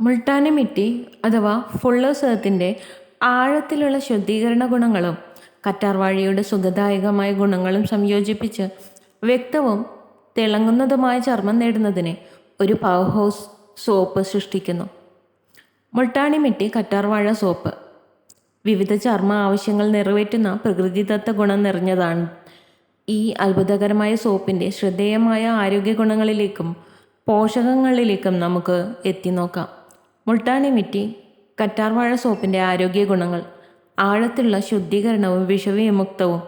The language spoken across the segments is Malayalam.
മുൾട്ടാനി മിട്ടി അഥവാ ഫുള്ളേഴ്സത്തിന്റെ ആഴത്തിലുള്ള ശുദ്ധീകരണ ഗുണങ്ങളും കറ്റാർവാഴിയുടെ സുഖദായകമായ ഗുണങ്ങളും സംയോജിപ്പിച്ച് വ്യക്തവും തിളങ്ങുന്നതുമായ ചർമ്മം നേടുന്നതിന് ഒരു പവർ ഹൗസ് സോപ്പ് സൃഷ്ടിക്കുന്നു. മുൾട്ടാണി മിട്ടി കറ്റാർവാഴ സോപ്പ്. വിവിധ ചർമ്മ ആവശ്യങ്ങൾ നിറവേറ്റുന്ന പ്രകൃതിദത്ത ഗുണം നിറഞ്ഞതാണ്. ഈ അത്ഭുതകരമായ സോപ്പിന്റെ ശ്രദ്ധേയമായ ആരോഗ്യ ഗുണങ്ങളിലേക്കും പോഷകങ്ങളിലേക്കും നമുക്ക് എത്തി നോക്കാം. മുൾട്ടാണി മിറ്റി കറ്റാർവാഴ സോപ്പിന്റെ ആരോഗ്യ ഗുണങ്ങൾ ആഴത്തിലുള്ള ശുദ്ധീകരണവും വിഷവിമുക്തവും.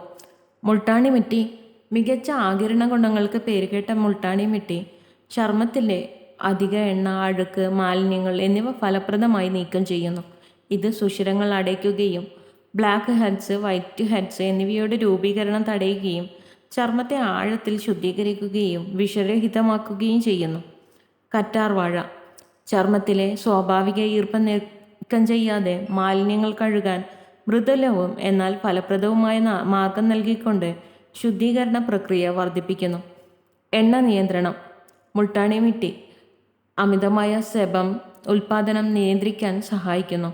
മുൾട്ടാണി മിറ്റി മികച്ച ആകിരണ ഗുണങ്ങൾക്ക് പേരുകേട്ട മുൾട്ടാണി മിട്ടി ചർമ്മത്തിലെ അധിക എണ്ണ അഴുക്ക് മാലിന്യങ്ങൾ എന്നിവ ഫലപ്രദമായി നീക്കം ചെയ്യുന്നു. ഇത് സുഷിരങ്ങൾ അടയ്ക്കുകയും ബ്ലാക്ക് ഹെഡ്സ് വൈറ്റ് ഹെഡ്സ് എന്നിവയുടെ രൂപീകരണം തടയുകയും ചർമ്മത്തെ ആഴത്തിൽ ശുദ്ധീകരിക്കുകയും വിഷരഹിതമാക്കുകയും ചെയ്യുന്നു. കറ്റാർവാഴ ചർമ്മത്തിലെ സ്വാഭാവിക ഈർപ്പം നീക്കം ചെയ്യാതെ മാലിന്യങ്ങൾ കഴുകാൻ മൃദുലവും എന്നാൽ ഫലപ്രദവുമായ മാർഗം നൽകിക്കൊണ്ട് ശുദ്ധീകരണ പ്രക്രിയ വർദ്ധിപ്പിക്കുന്നു. എണ്ണ നിയന്ത്രണം മുൾട്ടാണി മിട്ടി അമിതമായ സെബം ഉൽപാദനം നിയന്ത്രിക്കാൻ സഹായിക്കുന്നു.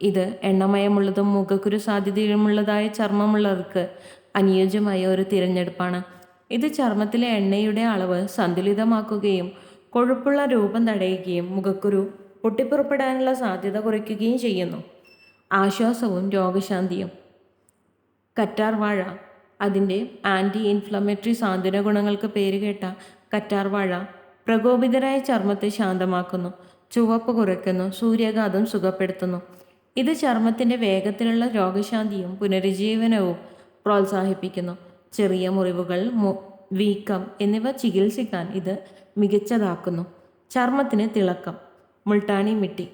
ഇത് എണ്ണമയമുള്ളതും മുഖക്കുരു സാധ്യതയുമുള്ളതായ ചർമ്മമുള്ളവർക്ക് അനുയോജ്യമായ ഒരു തിരഞ്ഞെടുപ്പാണ്. ഇത് ചർമ്മത്തിലെ എണ്ണയുടെ അളവ് സന്തുലിതമാക്കുകയും കൊഴുപ്പുള്ള രൂപം തടയുകയും മുഖക്കുരു പൊട്ടിപ്പുറപ്പെടാനുള്ള സാധ്യത കുറയ്ക്കുകയും ചെയ്യുന്നു. ആശ്വാസവും രോഗശാന്തിയും. കറ്റാർവാഴ. അതിന്റെ ആന്റി ഇൻഫ്ലമേറ്ററി സാന്ത്വന ഗുണങ്ങൾക്ക് പേരുകേട്ട കറ്റാർവാഴ പ്രകോപിതരായ ചർമ്മത്തെ ശാന്തമാക്കുന്നു ചുവപ്പ് കുറയ്ക്കുന്നു സൂര്യാഘാതം സുഖപ്പെടുത്തുന്നു. ഇത് ചർമ്മത്തിന്റെ വേഗത്തിലുള്ള രോഗശാന്തിയും പുനരുജ്ജീവനവും പ്രോത്സാഹിപ്പിക്കുന്നു. ചെറിയ മുറിവുകൾ വീക്കം എന്നിവ ചികിത്സിക്കാൻ ഇത് മികച്ചതാക്കുന്നു. ചർമ്മത്തിന് തിളക്കം മുൾട്ടാണി മിട്ടി.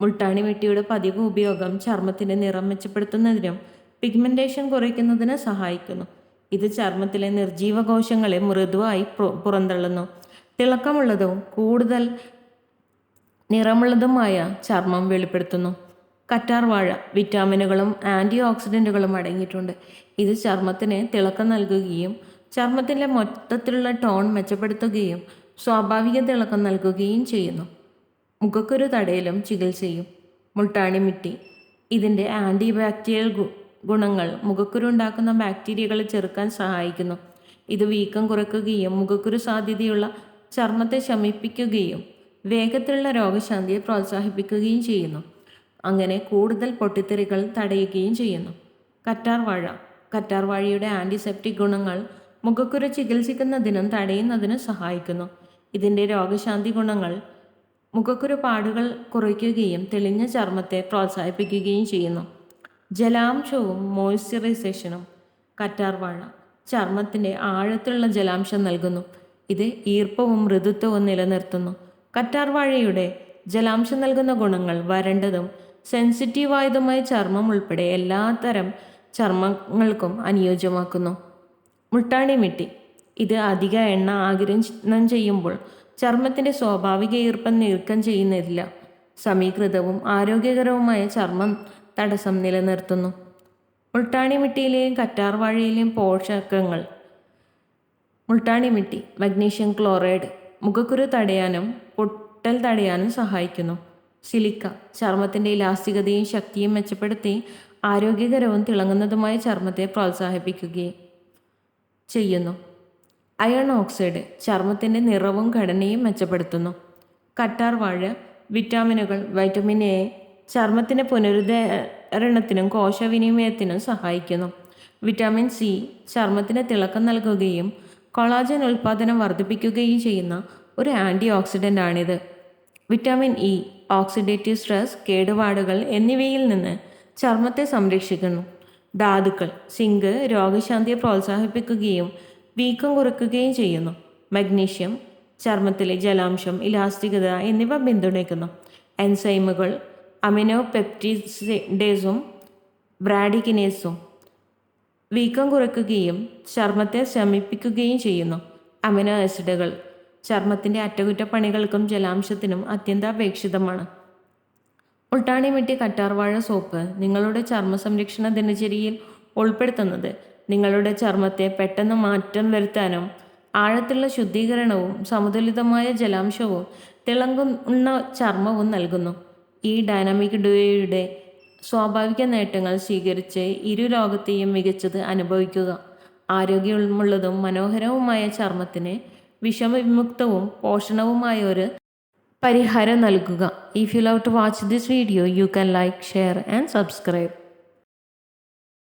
മുൾട്ടാണി മിട്ടിയുടെ പതിവ് ഉപയോഗം ചർമ്മത്തിന്റെ നിറം മെച്ചപ്പെടുത്തുന്നതിനും പിഗ്മെന്റേഷൻ കുറയ്ക്കുന്നതിന് സഹായിക്കുന്നു. ഇത് ചർമ്മത്തിലെ നിർജീവ കോശങ്ങളെ മൃദുവായി പുറന്തള്ളുന്നു. തിളക്കമുള്ളതും കൂടുതൽ നിറമുള്ളതുമായ ചർമ്മം വെളിപ്പെടുത്തുന്നു. കറ്റാർവാഴ വിറ്റാമിനുകളും ആന്റി ഓക്സിഡന്റുകളും അടങ്ങിയിട്ടുണ്ട്. ഇത് ചർമ്മത്തിന് തിളക്കം നൽകുകയും ചർമ്മത്തിന്റെ മൊത്തത്തിലുള്ള ടോൺ മെച്ചപ്പെടുത്തുകയും സ്വാഭാവിക തിളക്കം നൽകുകയും ചെയ്യുന്നു. മുഖക്കുരു തടയലും ചികിത്സയും മുൾട്ടാണി മിട്ടി ഇതിന്റെ ആന്റി ബാക്ടീരിയൽ ഗുണങ്ങൾ മുഖക്കുരു ഉണ്ടാക്കുന്ന ബാക്ടീരിയകളെ ചെറുക്കാൻ സഹായിക്കുന്നു. ഇത് വീക്കം കുറയ്ക്കുകയും മുഖക്കുരു സാധ്യതയുള്ള ചർമ്മത്തെ ശമിപ്പിക്കുകയും വേഗത്തിലുള്ള രോഗശാന്തിയെ പ്രോത്സാഹിപ്പിക്കുകയും ചെയ്യുന്നു. അങ്ങനെ കൂടുതൽ പൊട്ടിത്തെറികൾ തടയുകയും ചെയ്യുന്നു. കറ്റാർവാഴ കറ്റാർവാഴയുടെ കറ്റാർ വാഴയുടെ ആന്റിസെപ്റ്റിക് ഗുണങ്ങൾ മുഖക്കുരു ചികിത്സിക്കുന്നതിനും തടയുന്നതിനും സഹായിക്കുന്നു. ഇതിന്റെ രോഗശാന്തി ഗുണങ്ങൾ മുഖക്കുരു പാടുകൾ കുറയ്ക്കുകയും തെളിഞ്ഞ ചർമ്മത്തെ പ്രോത്സാഹിപ്പിക്കുകയും ചെയ്യുന്നു. ജലാംശവും മോയ്സ്ചറൈസേഷനും കറ്റാർവാഴ ചർമ്മത്തിന്റെ ആഴത്തിലുള്ള ജലാംശം നൽകുന്നു. ഇത് ഈർപ്പവും മൃദുത്വവും നിലനിർത്തുന്നു. കറ്റാർവാഴയുടെ ജലാംശം നൽകുന്ന ഗുണങ്ങൾ വരണ്ടതും സെൻസിറ്റീവായതുമായ ചർമ്മം ഉൾപ്പെടെ എല്ലാത്തരം ചർമ്മങ്ങൾക്കും അനുയോജ്യമാക്കുന്നു. മുട്ടാണി മിട്ടി ഇത് അധിക എണ്ണ ആകിരണം ചെയ്യുമ്പോൾ ചർമ്മത്തിന്റെ സ്വാഭാവിക ഈർപ്പം നീക്കം ചെയ്യുന്നില്ല സമീകൃതവും ആരോഗ്യകരവുമായ ചർമ്മം തടസ്സം നിലനിർത്തുന്നു. മുൾട്ടാണി മിട്ടിയിലെയും കറ്റാർവാഴയിലെയും പോഷകങ്ങൾ. Multani mitti magnesium chloride. മുഖക്കുരു തടയാനും പൊട്ടൽ തടയാനും സഹായിക്കുന്നു. സിലിക്ക. ചർമ്മത്തിന്റെ ഇലാസ്തികതയും ശക്തിയും മെച്ചപ്പെടുത്തി ആരോഗ്യകരവും തിളങ്ങുന്നതുമായ ചർമ്മത്തെ പ്രോത്സാഹിപ്പിക്കുകയും ചെയ്യുന്നു. അയൺ ഓക്സൈഡ് ചർമ്മത്തിന്റെ നിറവും ഘടനയും മെച്ചപ്പെടുത്തുന്നു. കറ്റാർ വാഴ വിറ്റാമിനുകൾ വൈറ്റമിൻ എ ചർമ്മത്തിന്റെ പുനരുദ്ധരണത്തിനും കോശവിനിമയത്തിനും സഹായിക്കുന്നു. വിറ്റാമിൻ സി ചർമ്മത്തിന് തിളക്കം നൽകുകയും കൊളാജൻ ഉൽപ്പാദനം വർദ്ധിപ്പിക്കുകയും ചെയ്യുന്ന ഒരു ആന്റി ഓക്സിഡന്റ് ആണിത് വിറ്റാമിൻ ഇ ഓക്സിഡേറ്റീവ് സ്ട്രെസ് കേടുപാടുകൾ എന്നിവയിൽ നിന്ന് ചർമ്മത്തെ സംരക്ഷിക്കുന്നു. ധാതുക്കൾ സിങ്ക് രോഗശാന്തിയെ പ്രോത്സാഹിപ്പിക്കുകയും വീക്കം കുറയ്ക്കുകയും ചെയ്യുന്നു. മഗ്നീഷ്യം ചർമ്മത്തിലെ ജലാംശം ഇലാസ്റ്റികത എന്നിവ പിന്തുണയ്ക്കുന്നു. എൻസൈമുകൾ അമിനോ പെപ്റ്റിഡേസും ബ്രാഡിക്കിനേസും വീക്കം കുറയ്ക്കുകയും ചർമ്മത്തെ ശമിപ്പിക്കുകയും ചെയ്യുന്നു. അമിനോ ആസിഡുകൾ ചർമ്മത്തിന്റെ അറ്റകുറ്റപ്പണികൾക്കും ജലാംശത്തിനും അത്യന്താപേക്ഷിതമാണ്. ഉൾട്ടാണി മിട്ടി കറ്റാർവാഴ സോപ്പ് നിങ്ങളുടെ ചർമ്മ സംരക്ഷണ ദിനചര്യയിൽ ഉൾപ്പെടുത്തുന്നത്. നിങ്ങളുടെ ചർമ്മത്തെ പെട്ടെന്ന് മാറ്റം വരുത്താനും ആഴത്തിലുള്ള ശുദ്ധീകരണവും സമതുലിതമായ ജലാംശവും തിളങ്ങുന്ന ചർമ്മവും നൽകുന്നു. ഈ ഡൈനാമിക് ഡുവയുടെ സ്വാഭാവിക നേട്ടങ്ങൾ സ്വീകരിച്ച് ഇരു ലോകത്തെയും മികച്ചത് അനുഭവിക്കുക. ആരോഗ്യമുള്ളതും മനോഹരവുമായ ചർമ്മത്തിന് വിഷമവിമുക്തവും പോഷണവുമായ ഒരു പരിഹാരം നൽകുക. If you love to watch this video you can like share and subscribe